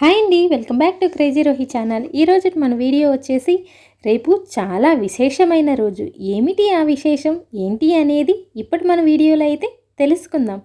Hi అండి welcome back to crazy Rohi channel. ఈరోజు మన వీడియో వచ్చేసి రేపు చాలా విశేషమైన రోజు. ఏమిటి ఆ విశేషం? ఏంటి అనేది ఇప్పటి మన వీడియోలో అయితే తెలుసుకుందాం.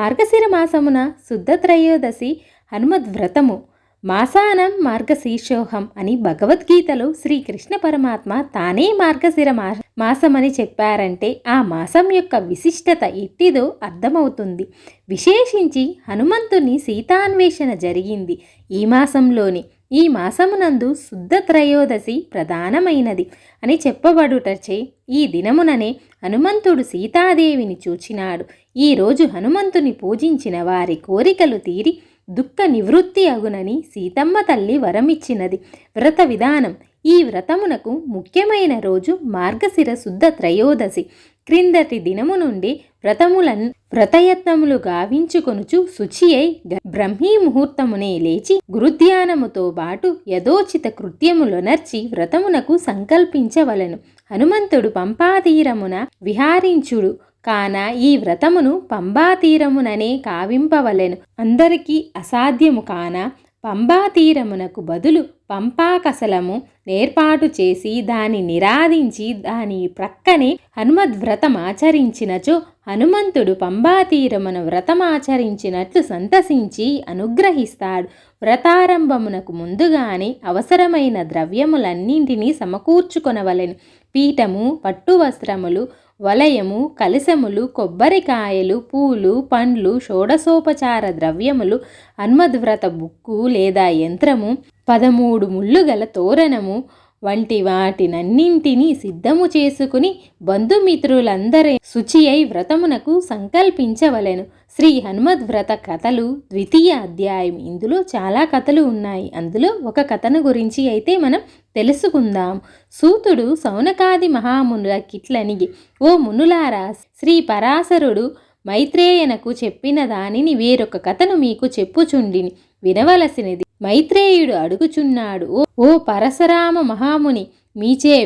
మార్గశిర మాసమున శుద్ధ త్రయోదశి హనుమద్ వ్రతము మాసానం మార్గశీర్షోహం అని భగవద్గీతలో శ్రీకృష్ణ పరమాత్మ తానే మార్గశిర మా మాసమని చెప్పారంటే ఆ మాసం యొక్క విశిష్టత ఎట్టిదో అర్థమవుతుంది. విశేషించి హనుమంతుని సీతాన్వేషణ జరిగింది ఈ మాసంలోని. ఈ మాసమునందు శుద్ధ త్రయోదశి ప్రధానమైనది అని చెప్పబడుటచే ఈ దినముననే హనుమంతుడు సీతాదేవిని చూచినాడు. ఈరోజు హనుమంతుని పూజించిన వారి కోరికలు తీరి దుఃఖ నివృత్తి అగునని సీతమ్మ తల్లి వరమిచ్చినది. వ్రత విధానం. ఈ వ్రతమునకు ముఖ్యమైన రోజు మార్గశిర శుద్ధ త్రయోదశి. క్రిందటి దినము నుండి వ్రతములను వ్రతయత్నములు గావించుకొనుచు శుచి అయి బ్రహ్మీ ముహూర్తమునే లేచి గురుధ్యానముతో బాటు యథోచిత కృత్యములొనర్చి వ్రతమునకు సంకల్పించవలను. హనుమంతుడు పంపాతీరమున విహారించుడు. కాన ఈ వ్రతమును పంబాతీరముననే కావింపవలెను. అందరికీ అసాధ్యము కాన పంబాతీరమునకు బదులు పంపాకసలము ఏర్పాటు చేసి దాని నిరాధించి దాని ప్రక్కనే హనుమద్వ్రతమాచరించినచో హనుమంతుడు పంబాతీరమున వ్రతమాచరించినట్లు సంతసించి అనుగ్రహిస్తాడు. వ్రతారంభమునకు ముందుగానే అవసరమైన ద్రవ్యములన్నింటినీ సమకూర్చుకొనవలెను. పీఠము పట్టు వస్త్రములు వలయము కలశములు కొబ్బరికాయలు పూలు పండ్లు షోడసోపచార ద్రవ్యములు హన్మద్వ్రత బుక్కు లేదా యంత్రము పదమూడు ముళ్ళు గల తోరణము వంటి వాటినన్నింటినీ సిద్ధము చేసుకుని బంధుమిత్రులందరి శుచి అయి వ్రతమునకు సంకల్పించవలెను. శ్రీ హనుమద్ వ్రత కథలు ద్వితీయ అధ్యాయం. ఇందులో చాలా కథలు ఉన్నాయి. అందులో ఒక కథను గురించి అయితే మనం తెలుసుకుందాం. సూతుడు సౌనకాది మహామునుల కిట్లనిగి ఓ మునులారా శ్రీ పరాశరుడు మైత్రేయనకు చెప్పిన దానిని వేరొక కథను మీకు చెప్పుచుండిని. వినవలసినది. మైత్రేయుడు అడుగుచున్నాడు ఓ పరశురామ మహాముని మీచే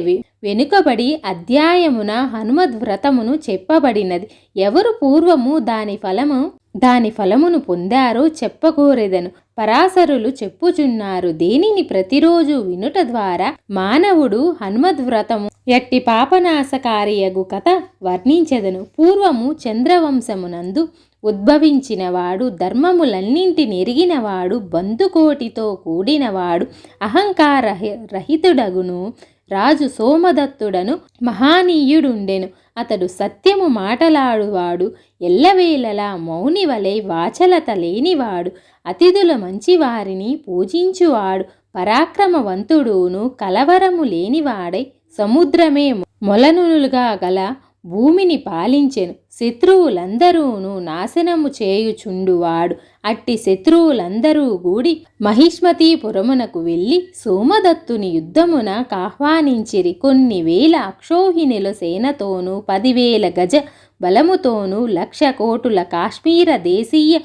వెనుకబడి అధ్యాయమున హనుమద్వ్రతమును చెప్పబడినది. ఎవరు పూర్వము దాని ఫలము దాని ఫలమును పొందారో చెప్పకూరెదను పరాశరులు చెప్పుచున్నారు. దేనిని ప్రతిరోజు వినుట ద్వారా మానవుడు హనుమద్వ్రతము ఎట్టి పాపనాశకారియగు కథ వర్ణించెదను. పూర్వము చంద్రవంశమునందు ఉద్భవించినవాడు ధర్మములన్నింటి నెరిగినవాడు బంధుకోటితో కూడినవాడు అహంకార రహితుడగును రాజు సోమదత్తుడను మహానీయుడుండెను. అతడు సత్యము మాటలాడువాడు ఎల్లవేళలా మౌని వలె వాచలత లేనివాడు అతిథుల మంచివారిని పూజించువాడు పరాక్రమవంతుడును కలవరము లేనివాడై సముద్రమే మొలనులుగా గల భూమిని పాలించెను. శత్రువులందరూను నాశనము చేయుచుండువాడు. అట్టి శత్రువులందరూ గూడి మహిష్మతీపురమునకు వెళ్ళి సోమదత్తుని యుద్ధమున కాహ్వానించిరి. కొన్ని వేల అక్షోహిణుల సేనతోనూ పదివేల గజ బలముతోనూ లక్ష కోటుల కాశ్మీర దేశీయ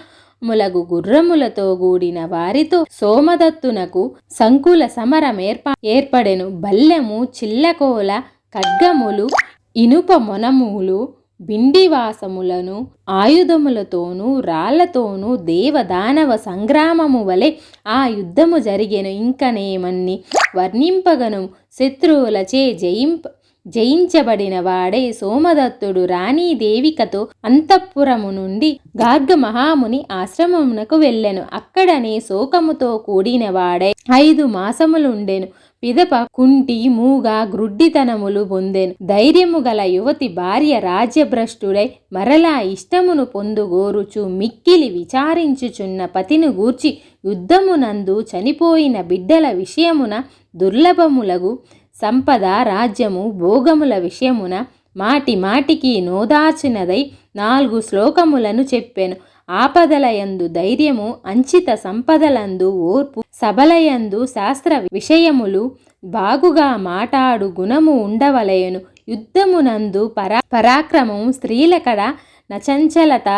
ములగు గుర్రములతో కూడిన వారితో సోమదత్తునకు సంకుల సమరమేర్ప ఏర్పడెను. బల్లెము చిల్లకోల ఖడ్గములు ఇనుప మొనములు బిండివాసములను ఆయుధములతోనూ రాళ్ళతోనూ దేవదానవ సంగ్రామము వలె ఆ యుద్ధము జరిగెను. ఇంకనేమన్ని వర్ణింపగను. శత్రువులచే జయింప జయించబడిన వాడే సోమదత్తుడు రాణీదేవికతో అంతఃపురము నుండి గార్గ మహాముని ఆశ్రమమునకు వెళ్ళెను. అక్కడనే శోకముతో కూడిన వాడే ఐదు మాసములుండెను. పిదప కుంటి మూగ గ్రుడ్డితనములు పొందెను. ధైర్యము గల యువతి భార్య రాజ్యభ్రష్టుడై మరలా ఇష్టమును పొందుగోరుచు మిక్కిలి విచారించుచున్న పతిని గూర్చి యుద్ధమునందు చనిపోయిన బిడ్డల విషయమున దుర్లభములగు సంపద రాజ్యము భోగముల విషయమున మాటి మాటికి నోదాచినదై నాలుగు శ్లోకములను చెప్పెను. ఆపదలయందు ధైర్యము అంచిత సంపదలందు ఓర్పు సబలయందు శాస్త్ర విషయములు బాగుగా మాటాడు గుణము ఉండవలయను యుద్ధమునందు పరా పరాక్రమం స్త్రీలకడ నచంచలత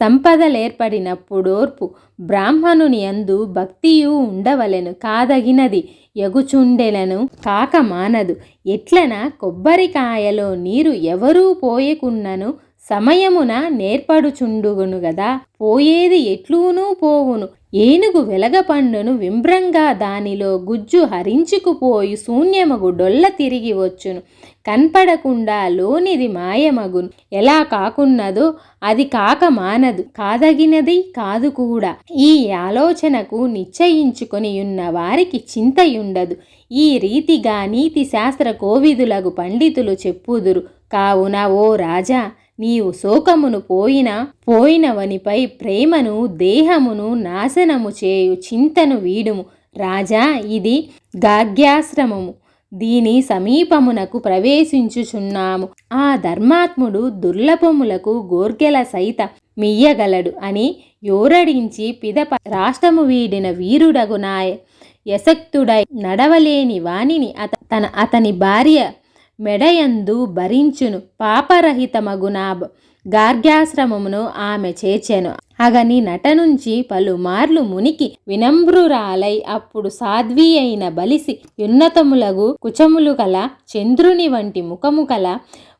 సంపదలేర్పడినప్పుడోర్పు బ్రాహ్మణుని అందు భక్తియు ఉండవలెను. కాదగినది ఎగుచుండెలను కాక మానదు. ఎట్లన కొబ్బరికాయలో నీరు ఎవరూ పోయకున్నను సమయమున నేర్పడుచుండుగును గదా. పోయేది ఎట్లూనూ పోవును. ఏనుగు వెలగపండును వింబ్రంగా దానిలో గుజ్జు హరించుకుపోయి శూన్యమగు డొల్ల తిరిగి వచ్చును. కనపడకుండా లోనిది మాయమగును. ఎలా కాకున్నదో అది కాక మానదు. కాదగినది కాదు కూడా. ఈ ఆలోచనకు నిశ్చయించుకొని ఉన్న వారికి చింతయుండదు. ఈ రీతిగా నీతి శాస్త్ర కోవిదులగు పండితులు చెప్పుదురు. కావున ఓ రాజా నీవు శోకమును పోయిన పోయినవనిపై ప్రేమను దేహమును నాశనము చేయు చింతను వీడుము. రాజా ఇది గాగ్యాశ్రమము. దీని సమీపమునకు ప్రవేశించుచున్నాము. ఆ ధర్మాత్ముడు దుర్లభములకు గోర్గెల సైత మియ్యగలడు అని యోరడించి పిదప రాష్ట్రము వీడిన వీరుడగునాయ యశక్తుడై నడవలేని వానిని అత తన అతని భార్య మెడయందు భరించును పాపరహితమగున గార్గ్యాశ్రమమును ఆమె చేర్చెను అగని నట నుంచి పలుమార్లు మునికి వినమ్రురాలై అప్పుడు సాధ్వి అయిన బలిసి ఉన్నతములగు కుచములు గల చంద్రుని వంటి ముఖము కల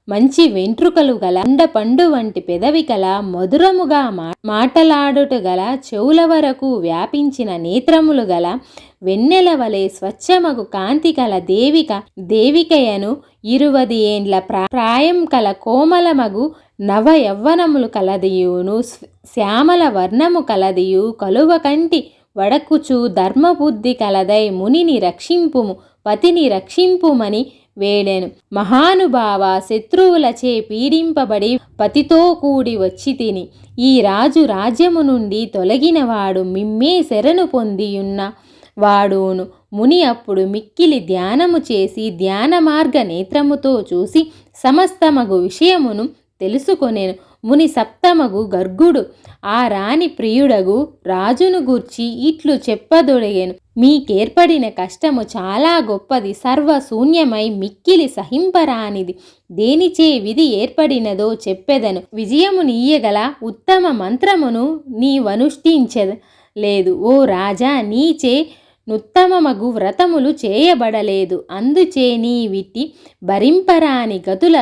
మంచి వెంట్రుకలు గల పండు వంటి పెదవి కల మధురముగా మా మాటలాడుట గల చెవుల వరకు వ్యాపించిన నేత్రములు గల వెన్నెల వలె స్వచ్ఛమగు కాంతి కల దేవిక దేవికయను ఇరువది ఏండ్ల ప్రాయం కల కోమలమగు నవ యవ్వనములు కలదియును శ్యామల వర్ణము కలదియు కలువ కంటి వడకుచు ధర్మబుద్ధి కలదై మునిని రక్షింపుము పతిని రక్షింపుమని వేడెను. మహానుభావ శత్రువులచే పీడింపబడి పతితో కూడి వచ్చి తిని ఈ రాజు రాజ్యము నుండి తొలగినవాడు మిమ్మే శరణు పొందియున్న వాడును. ముని అప్పుడు మిక్కిలి ధ్యానము చేసి ధ్యాన మార్గ నేత్రముతో చూసి సమస్తమగు విషయమును తెలుసుకొనేను. ముని సప్తమగు గర్గుడు ఆ రాణి ప్రియుడగు రాజును గూర్చి ఇట్లు చెప్పదొడిగాను. మీకేర్పడిన కష్టము చాలా గొప్పది సర్వశూన్యమై మిక్కిలి సహింపరానిది. దేనిచే విధి ఏర్పడినదో చెప్పెదను. విజయము నీయగల ఉత్తమ మంత్రమును నీవనుష్ఠించెద లేదు. ఓ రాజా నీచే నుత్తమగు వ్రతములు చేయబడలేదు. అందుచే నీ విట్టి భరింపరాని గతుల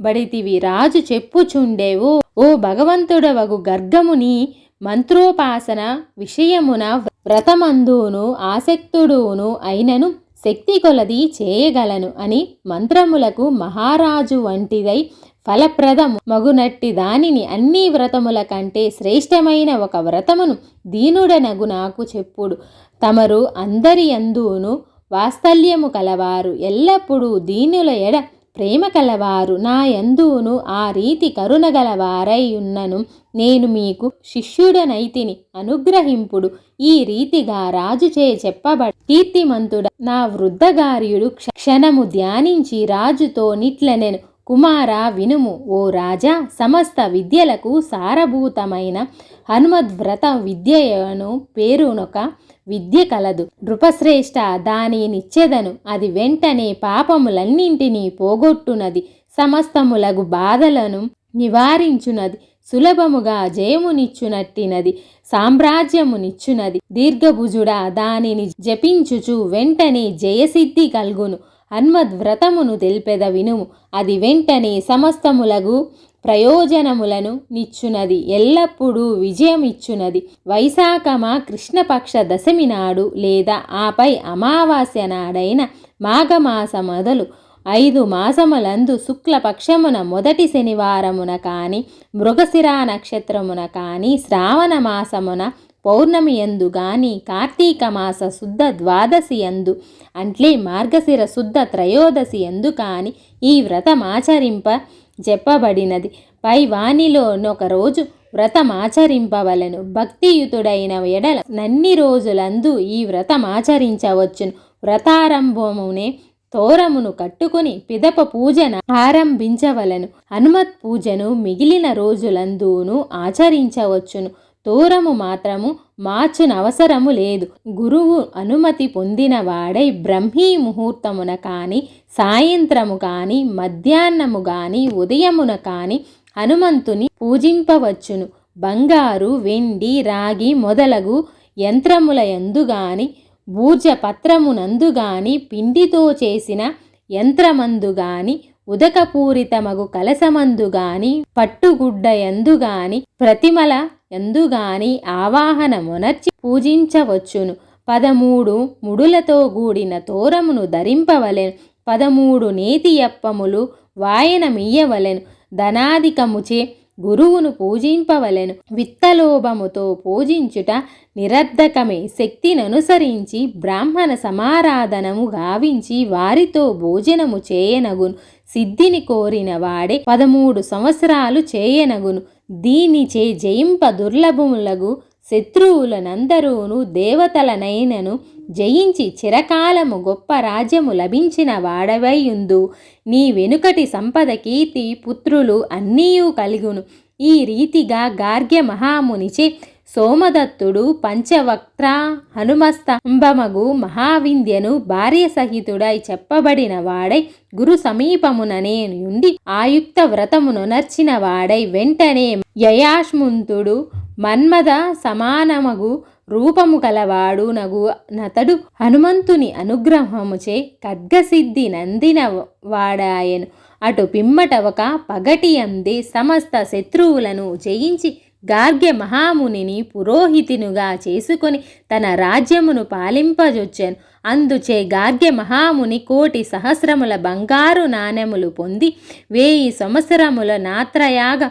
బడితివి రాజు చెప్పుచుండేవు. ఓ భగవంతుడవగు గర్గముని మంత్రోపాసన విషయమున వ్రతమందును ఆసక్తుడును అయినను శక్తి కొలది చేయగలను అని మంత్రములకు మహారాజు వంటిదై ఫలప్రదము. మగునట్టి దానిని అన్ని వ్రతముల కంటే శ్రేష్టమైన ఒక వ్రతమును దీనుడనగు నాకు చెప్పుడు. తమరు అందరి అందును వాత్సల్యము కలవారు. ఎల్లప్పుడూ దీనుల ఎడ ప్రేమ కలవారు. నా యందును ఆ రీతి కరుణగలవారై ఉన్నను నేను మీకు శిష్యుడనైతిని అనుగ్రహింపుడు. ఈ రీతిగా రాజుచే చెప్పబ కీర్తిమంతుడ నా వృద్ధగార్యుడు క్షణము ధ్యానించి రాజుతో నిట్లనెను. కుమార వినుము ఓ రాజా! సమస్త విద్యలకు సారభూతమైన హనుమద్వ్రత విద్యను పేరునొక విద్య కలదు. నృపశ్రేష్ఠ దానినిచ్చెదను అది వెంటనే పాపములన్నింటినీ పోగొట్టునది. సమస్తములగు బాధలను నివారించునది. సులభముగా జయమునిచ్చునట్టినది. సామ్రాజ్యమునిచ్చునది. దీర్ఘభుజుడా దానిని జపించుచు వెంటనే జయసిద్ధి కల్గును. అన్మద్వ్రతమును తెలిపెద వినుము. అది వెంటనే సమస్తములగు ప్రయోజనములను నిచ్చునది. ఎల్లప్పుడూ విజయమిచ్చునది. వైశాఖమ కృష్ణపక్ష దశమి నాడు లేదా ఆపై అమావాస్య నాడైన మాఘమాస మొదలు ఐదు మాసములందు శుక్లపక్షమున మొదటి శనివారమున కాని మృగశిరా నక్షత్రమున కాని శ్రావణ మాసమున పౌర్ణమి ఎందు గాని కార్తీక మాస శుద్ధ ద్వాదశి ఎందు అంట్లే మార్గశిర శుద్ధ త్రయోదశి ఎందు కాని ఈ వ్రతమాచరింప చెప్పబడినది పై వానిలోనొక రోజు వ్రతమాచరింపవలను భక్తియుతుడైన ఎడల నన్ని రోజులందు ఈ వ్రతమాచరించవచ్చును వ్రతారంభమునే తోరమును కట్టుకుని పిదప పూజన ఆరంభించవలను. హనుమత్ పూజను మిగిలిన రోజులందూను ఆచరించవచ్చును. దూరము మాత్రము మార్చునవసరము లేదు. గురువు అనుమతి పొందిన వాడై బ్రహ్మీ ముహూర్తమున కాని సాయంత్రము కాని మధ్యాహ్నము కాని ఉదయమున కాని హనుమంతుని పూజింపవచ్చును. బంగారు వెండి రాగి మొదలగు యంత్రముల ఎందుగాని బూర్జపత్రమునందుగాని పిండితో చేసిన యంత్రమందుగాని ఉదకపూరితమగు కలసమందుగాని పట్టుగుడ్డ ఎందుగాని ప్రతిమల ఎందుగాని ఆవాహనమునర్చి పూజించవచ్చును. పదమూడు ముడులతో కూడిన తోరమును ధరింపవలెను. పదమూడు నేతియప్పములు వాయనమియ్యవలెను. ధనాధికముచే గురువును పూజింపవలెను. విత్తలోభముతో పూజించుట నిరర్ధకమే. శక్తిననుసరించి బ్రాహ్మణ సమారాధనము గావించి వారితో భోజనము చేయనగును. సిద్ధిని కోరిన వాడే పదమూడు సంవత్సరాలు చేయనగును. దీనిచే జయింప దుర్లభములగు శత్రువులనందరూను దేవతలనైనను జయించి చిరకాలము గొప్ప రాజ్యము లభించిన వాడవైయుందు. నీ వెనుకటి సంపద కీర్తి పుత్రులు అన్నీయూ కలిగును. ఈ రీతిగా గార్గ్య మహామునిచే సోమదత్తుడు పంచవక్త్ర హనుమస్తంభమగు మహావింద్యను భార్య సహితుడై చెప్పబడిన వాడై గురు సమీపముననే నుండి ఆయుక్త వ్రతమును నర్చిన వాడై వెంటనే యయాష్ముంతుడు మన్మద సమానమగు రూపము కలవాడు నగు నతడు హనుమంతుని అనుగ్రహముచే ఖడ్గసిద్ధి నందిన వాడాయను. అటు పిమ్మట ఒక పగటి అంది సమస్త శత్రువులను జయించి గార్గ్య మహామునిని పురోహితునుగా చేసుకొని తన రాజ్యమును పాలింపజొచ్చాను. అందుచే గార్గ్య మహాముని కోటి సహస్రముల బంగారు నాణెములు పొంది వేయి సంవత్సరముల నాత్రయాగ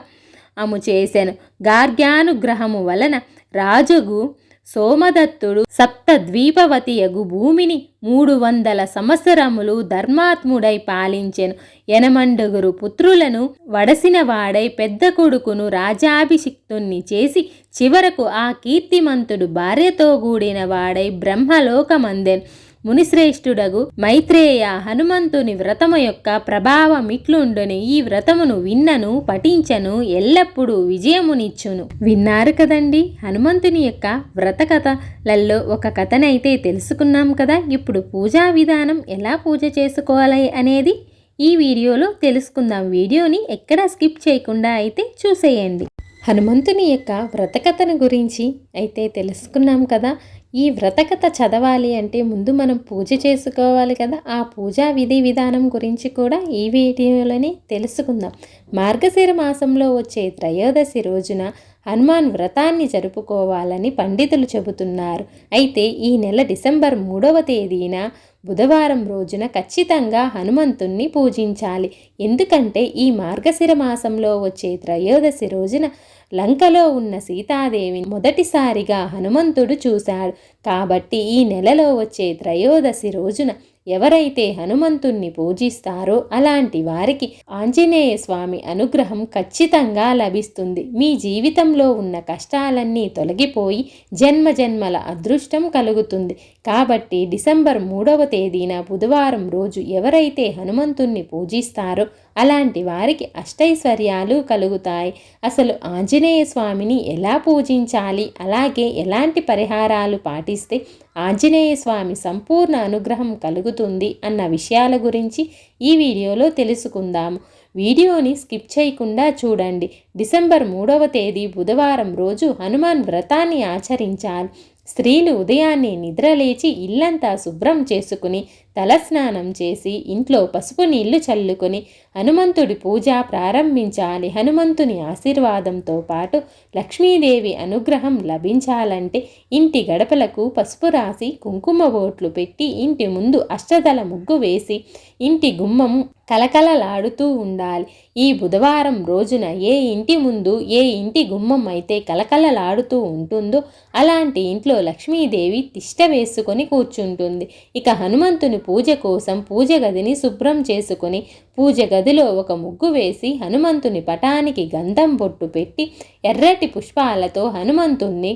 అము చేశాను గార్గ్యానుగ్రహము వలన రాజుగు సోమదత్తుడు సప్త ద్వీపవతియగు భూమిని మూడు వందల సంవత్సరములు ధర్మాత్ముడై పాలించెను. ఎనమండుగురు పుత్రులను వడసిన వాడై పెద్ద కొడుకును రాజాభిషిక్తుణ్ణి చేసి చివరకు ఆ కీర్తిమంతుడు భార్యతో కూడిన వాడై బ్రహ్మలోకమందెను. మునిశ్రేష్ఠుడగు మైత్రేయ హనుమంతుని వ్రతము యొక్క ప్రభావం ఇట్లుండుని ఈ వ్రతమును విన్నను పఠించను ఎల్లప్పుడూ విజయమునిచ్చును. విన్నారు కదండి హనుమంతుని యొక్క వ్రత కథలలో ఒక కథనైతే తెలుసుకున్నాం కదా. ఇప్పుడు పూజా విధానం ఎలా పూజ చేసుకోవాలి అనేది ఈ వీడియోలో తెలుసుకుందాం. వీడియోని ఎక్కడా స్కిప్ చేయకుండా అయితే చూసేయండి. హనుమంతుని యొక్క వ్రతకథను గురించి అయితే తెలుసుకున్నాం కదా. ఈ వ్రతకథ చదవాలి అంటే ముందు మనం పూజ చేసుకోవాలి కదా. ఆ పూజా విధి విధానం గురించి కూడా ఈ వీడియోలోనే తెలుసుకుందాం. మార్గశిర మాసంలో వచ్చే త్రయోదశి రోజున హనుమాన్ వ్రతాన్ని జరుపుకోవాలని పండితులు చెబుతున్నారు. అయితే ఈ నెల డిసెంబర్ మూడవ తేదీన బుధవారం రోజున ఖచ్చితంగా హనుమంతుణ్ణి పూజించాలి. ఎందుకంటే ఈ మార్గశిర మాసంలో వచ్చే త్రయోదశి రోజున లంకలో ఉన్న సీతాదేవిని మొదటిసారిగా హనుమంతుడు చూశాడు. కాబట్టి ఈ నెలలో వచ్చే త్రయోదశి రోజున ఎవరైతే హనుమంతుణ్ణి పూజిస్తారో అలాంటి వారికి ఆంజనేయ స్వామి అనుగ్రహం ఖచ్చితంగా లభిస్తుంది. మీ జీవితంలో ఉన్న కష్టాలన్నీ తొలగిపోయి జన్మ జన్మల అదృష్టం కలుగుతుంది. కాబట్టి డిసెంబర్ మూడవ తేదీన బుధవారం రోజు ఎవరైతే హనుమంతుణ్ణి పూజిస్తారో అలాంటి వారికి అష్టైశ్వర్యాలు కలుగుతాయి. అసలు ఆంజనేయ స్వామిని ఎలా పూజించాలి? అలాగే ఎలాంటి పరిహారాలు పాటిస్తే ఆంజనేయ స్వామి సంపూర్ణ అనుగ్రహం కలుగుతుంది అన్న విషయాల గురించి ఈ వీడియోలో తెలుసుకుందాము. వీడియోని స్కిప్ చేయకుండా చూడండి. డిసెంబర్ మూడవ తేదీ బుధవారం రోజు హనుమాన్ వ్రతాన్ని ఆచరించాలి. స్త్రీలు ఉదయాన్నే నిద్రలేచి ఇల్లంతా శుభ్రం చేసుకుని తలస్నానం చేసి ఇంట్లో పసుపు నీళ్ళు చల్లుకొని హనుమంతుడి పూజ ప్రారంభించాలి. హనుమంతుని ఆశీర్వాదంతో పాటు లక్ష్మీదేవి అనుగ్రహం లభించాలంటే ఇంటి గడపలకు పసుపు రాసి కుంకుమ బోట్లు పెట్టి ఇంటి ముందు అష్టదల ముగ్గు వేసి ఇంటి గుమ్మం కలకలలాడుతూ ఉండాలి. ఈ బుధవారం రోజున ఏ ఇంటి ముందు ఏ ఇంటి గుమ్మం అయితే కలకలలాడుతూ ఉంటుందో అలాంటి ఇంట్లో లక్ష్మీదేవి తిష్ట వేసుకొని కూర్చుంటుంది. ఇక హనుమంతుని పూజ కోసం పూజ గదిని శుభ్రం చేసుకొని పూజ గదిలో ఒక ముగ్గు వేసి హనుమంతుని పటానికి గంధం బొట్టు పెట్టి ఎర్రటి పుష్పాలతో హనుమంతుణ్ణి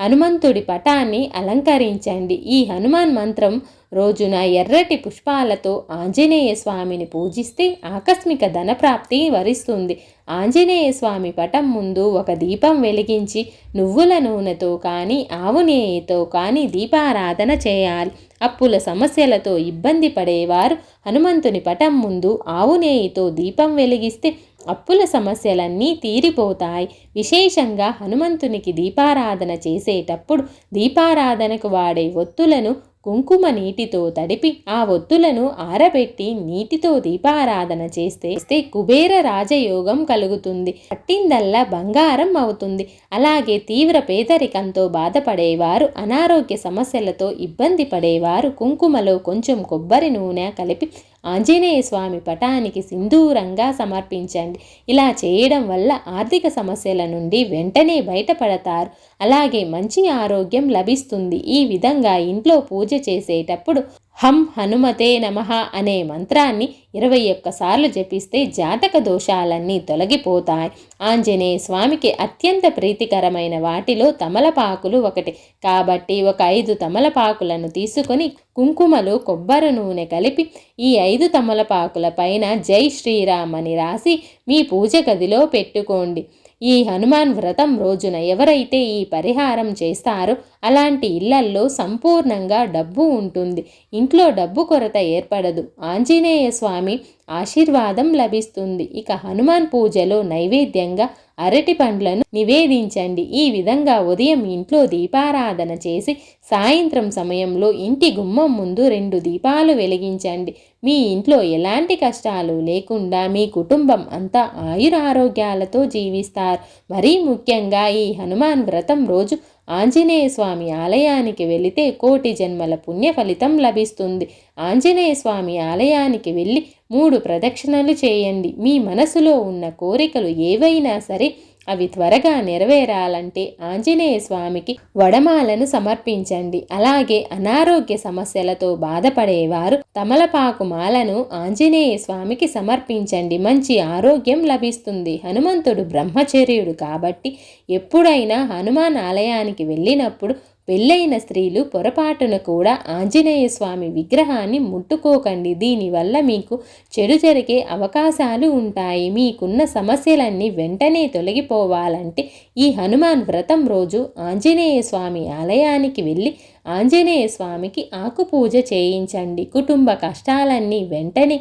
హనుమంతుడి పటాన్ని అలంకరించండి. ఈ హనుమాన్ మంత్రం రోజున ఎర్రటి పుష్పాలతో ఆంజనేయ స్వామిని పూజిస్తే ఆకస్మిక ధనప్రాప్తి వరిస్తుంది. ఆంజనేయ స్వామి పటం ముందు ఒక దీపం వెలిగించి నువ్వుల నూనెతో కానీ ఆవు నెయ్యితో కానీ దీపారాధన చేయాలి. అప్పుల సమస్యలతో ఇబ్బంది పడేవారు హనుమంతుని పటం ముందు ఆవు నెయ్యితో దీపం వెలిగిస్తే అప్పుల సమస్యలన్నీ తీరిపోతాయి. విశేషంగా హనుమంతునికి దీపారాధన చేసేటప్పుడు దీపారాధనకు వాడే ఒత్తులను కుంకుమ నీటితో తడిపి ఆ ఒత్తులను ఆరబెట్టి నీటితో దీపారాధన చేస్తే కుబేర రాజయోగం కలుగుతుంది. పట్టిందల్లా బంగారం అవుతుంది. అలాగే తీవ్ర పేదరికంతో బాధపడేవారు అనారోగ్య సమస్యలతో ఇబ్బంది పడేవారు కుంకుమలో కొంచెం కొబ్బరి నూనె కలిపి ఆంజనేయ స్వామి పటానికి సింధూరంగా సమర్పించండి. ఇలా చేయడం వల్ల ఆర్థిక సమస్యల నుండి వెంటనే బయటపడతారు. అలాగే మంచి ఆరోగ్యం లభిస్తుంది. ఈ విధంగా ఇంట్లో పూజ చేసేటప్పుడు హం హనుమతే నమ అనే మంత్రాన్ని ఇరవై ఒక్కసార్లు జపిస్తే జాతక దోషాలన్నీ తొలగిపోతాయి. ఆంజనేయ స్వామికి అత్యంత ప్రీతికరమైన వాటిలో తమలపాకులు ఒకటి. కాబట్టి ఒక ఐదు తమలపాకులను తీసుకొని కుంకుమలో కొబ్బరి నూనె కలిపి ఈ ఐదు తమలపాకుల పైన జై శ్రీరామ్ అని రాసి మీ పూజ గదిలో పెట్టుకోండి. ఈ హనుమాన్ వ్రతం రోజున ఎవరైతే ఈ పరిహారం చేస్తారో అలాంటి ఇళ్ళల్లో సంపూర్ణంగా డబ్బు ఉంటుంది. ఇంట్లో డబ్బు కొరత ఏర్పడదు. ఆంజనేయ స్వామి ఆశీర్వాదం లభిస్తుంది. ఇక హనుమాన్ పూజలో నైవేద్యంగా అరటి పండ్లను నివేదించండి. ఈ విధంగా ఉదయం ఇంట్లో దీపారాధన చేసి సాయంత్రం సమయంలో ఇంటి గుమ్మం ముందు రెండు దీపాలు వెలిగించండి. మీ ఇంట్లో ఎలాంటి కష్టాలు లేకుండా మీ కుటుంబం అంతా ఆయురారోగ్యాలతో జీవిస్తారు. మరీ ముఖ్యంగా ఈ హనుమాన్ వ్రతం రోజు ఆంజనేయ స్వామి ఆలయానికి వెళితే కోటి జన్మల పుణ్య ఫలితం లభిస్తుంది. ఆంజనేయ స్వామి ఆలయానికి వెళ్ళి మూడు ప్రదక్షిణలు చేయండి. మీ మనసులో ఉన్న కోరికలు ఏవైనా సరే అవి త్వరగా నెరవేరాలంటే ఆంజనేయ స్వామికి వడమాలను సమర్పించండి. అలాగే అనారోగ్య సమస్యలతో బాధపడేవారు తమలపాకు మాలను ఆంజనేయ స్వామికి సమర్పించండి. మంచి ఆరోగ్యం లభిస్తుంది. హనుమంతుడు బ్రహ్మచర్యుడు కాబట్టి ఎప్పుడైనా హనుమాన్ ఆలయానికి వెళ్ళినప్పుడు పెళ్ళైన స్త్రీలు పొరపాటున కూడా ఆంజనేయ స్వామి విగ్రహాన్ని ముట్టుకోకండి. దీనివల్ల మీకు చెడు జరిగే అవకాశాలు ఉంటాయి. మీకున్న సమస్యలన్నీ వెంటనే తొలగిపోవాలంటే ఈ హనుమాన్ వ్రతం రోజు ఆంజనేయ స్వామి ఆలయానికి వెళ్ళి ఆంజనేయ స్వామికి ఆకుపూజ చేయించండి. కుటుంబ కష్టాలన్నీ వెంటనే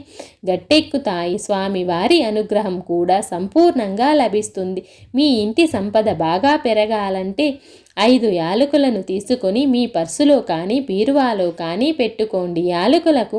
గట్టెక్కుతాయి. స్వామి వారి అనుగ్రహం కూడా సంపూర్ణంగా లభిస్తుంది. మీ ఇంటి సంపద బాగా పెరగాలంటే ఐదు యాలకులను తీసుకొని మీ పర్సులో కానీ బీరువాలో కానీ పెట్టుకోండి. యాలకులకు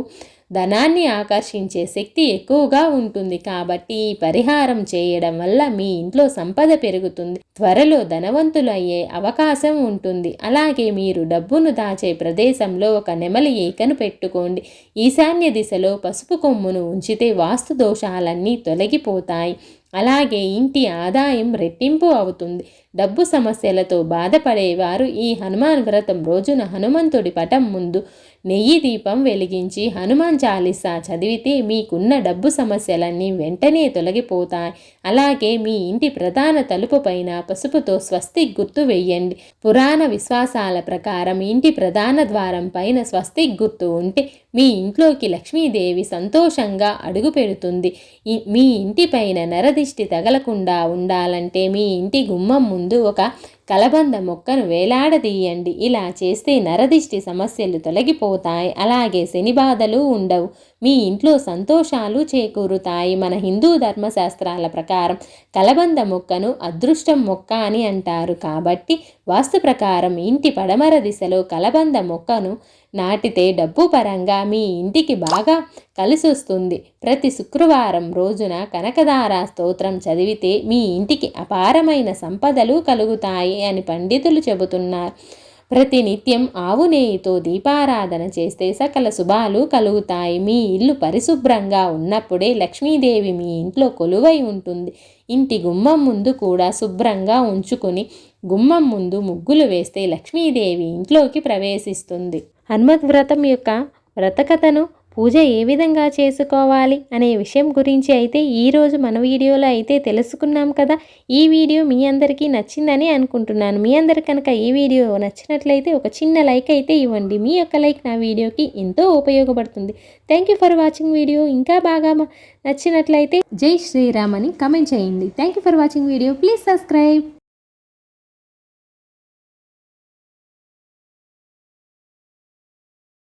ధనాన్ని ఆకర్షించే శక్తి ఎక్కువగా ఉంటుంది కాబట్టి ఈ పరిహారం చేయడం వల్ల మీ ఇంట్లో సంపద పెరుగుతుంది. త్వరలో ధనవంతులు అయ్యే అవకాశం ఉంటుంది. అలాగే మీరు డబ్బును దాచే ప్రదేశంలో ఒక నెమలి ఏకను పెట్టుకోండి. ఈశాన్య దిశలో పసుపు కొమ్మును ఉంచితే వాస్తు దోషాలన్నీ తొలగిపోతాయి. అలాగే ఇంటి ఆదాయం రెట్టింపు అవుతుంది. డబ్బు సమస్యలతో బాధపడేవారు ఈ హనుమాన్ వ్రతం రోజున హనుమంతుడి పటం ముందు నెయ్యి దీపం వెలిగించి హనుమాన్ చాలీసా చదివితే మీకున్న డబ్బు సమస్యలన్నీ వెంటనే తొలగిపోతాయి. అలాగే మీ ఇంటి ప్రధాన తలుపు పైన పసుపుతో స్వస్తి గుర్తు వెయ్యండి. పురాణ విశ్వాసాల ప్రకారం ఇంటి ప్రధాన ద్వారం పైన స్వస్తి గుర్తు ఉంటే మీ ఇంట్లోకి లక్ష్మీదేవి సంతోషంగా అడుగు పెడుతుంది. మీ ఇంటిపైన నరదిష్టి తగలకుండా ఉండాలంటే మీ ఇంటి గుమ్మం ముందు ఒక కలబంద మొక్కను వేలాడదీయండి. ఇలా చేస్తే నరదిష్టి సమస్యలు తొలగిపోతాయి. అలాగే శని బాధలు ఉండవు. మీ ఇంట్లో సంతోషాలు చేకూరుతాయి. మన హిందూ ధర్మశాస్త్రాల ప్రకారం కలబంద మొక్కను అదృష్టం మొక్క అని అంటారు. కాబట్టి వాస్తు ప్రకారం ఇంటి పడమర దిశలో కలబంద మొక్కను నాటితే డబ్బు పరంగా మీ ఇంటికి బాగా కలిసొస్తుంది. ప్రతి శుక్రవారం రోజున కనకదార స్తోత్రం చదివితే మీ ఇంటికి అపారమైన సంపదలు కలుగుతాయి అని పండితులు చెబుతున్నారు. ప్రతినిత్యం ఆవు నెయ్యితో దీపారాధన చేస్తే సకల శుభాలు కలుగుతాయి. మీ ఇల్లు పరిశుభ్రంగా ఉన్నప్పుడే లక్ష్మీదేవి మీ ఇంట్లో కొలువై ఉంటుంది. ఇంటి గుమ్మం ముందు కూడా శుభ్రంగా ఉంచుకొని గుమ్మం ముందు ముగ్గులు వేస్తే లక్ష్మీదేవి ఇంట్లోకి ప్రవేశిస్తుంది. హనుమత్ వ్రతం యొక్క వ్రతకథను పూజ ఏ విధంగా చేసుకోవాలి అనే విషయం గురించి అయితే ఈరోజు మన వీడియోలో అయితే తెలుసుకున్నాం కదా. ఈ వీడియో మీ అందరికీ నచ్చిందని అనుకుంటున్నాను. మీ అందరు కనుక ఈ వీడియో నచ్చినట్లయితే ఒక చిన్న లైక్ అయితే ఇవ్వండి. మీ యొక్క లైక్ నా వీడియోకి ఎంతో ఉపయోగపడుతుంది. Thank you for watching video ఇంకా బాగా నచ్చినట్లయితే జై శ్రీరామ్ అని కమెంట్ చేయండి. Thank you for watching video please subscribe